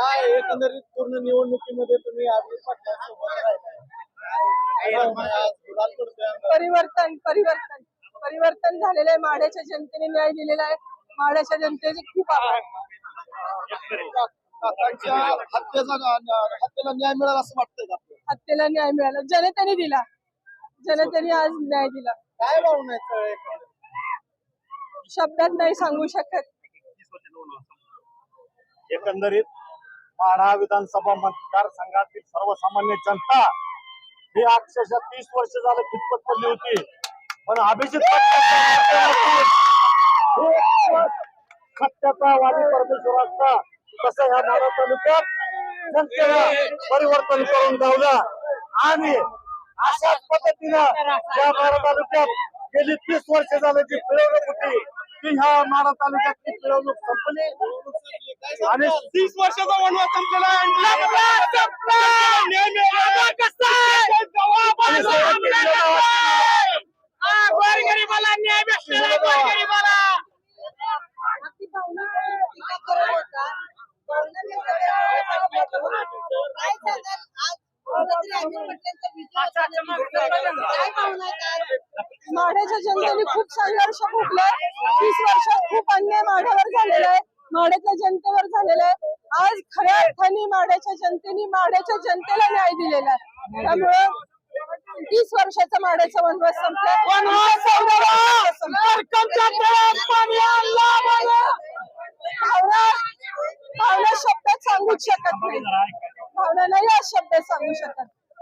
एकंदरीत पूर्ण निवडणुकीमध्ये तुम्ही. काय. परिवर्तन परिवर्तन. परिवर्तन झालेलं आहे. माड्याच्या जनतेने न्याय दिलेला आहे. माड्याच्या जनतेचे खूप आभार का- काकांच्या हत्येचा हत्येला न्याय मिळाला असं वाटतंय का आपल्याला? हत्येला न्याय मिळाला. जनतेने दिला. जनतेने आज न्याय दिला. काय भावना आहे सगळ्या एकंदरीत? शब्दात नाही सांगू शकत. एकंदरीत माढा विधानसभा मतदारसंघातील सर्वसामान्य जनता ही अक्षरशः तीस वर्ष झालं कितपत पडली होती. पण अभिजित पाटलांच्या माध्यमातून सत्याचा वादी असता. तसं ह्या माढा तालुक्यात जनतेला परिवर्तन करून गावलं आणि अशाच पद्धतीनं या माढा तालुक्यात गेली तीस वर्ष झालं जी पिळवणूक होती. ती ह्या माढा तालुक्यातली पिळवणूक संपली. आणि तीस वर्षाचा वनवास संपलेला माढ्याच्या जनतेने खूप संघर्ष भोगलाय तीस वर्षात खूप अन्याय माढ्यावर झालेला आहे. माढ्याच्या जनतेवर झालेला आहे. आज खऱ्या अर्थाने माढ्याच्या जनतेने माढ्याच्या जनतेला न्याय दिलेला आहे. त्यामुळं तीस वर्षाचा माढ्याचा वनवास भावना भावना शब्दात सांगूच शकत नाही. भावना नाही आज शब्दात सांगू शकत.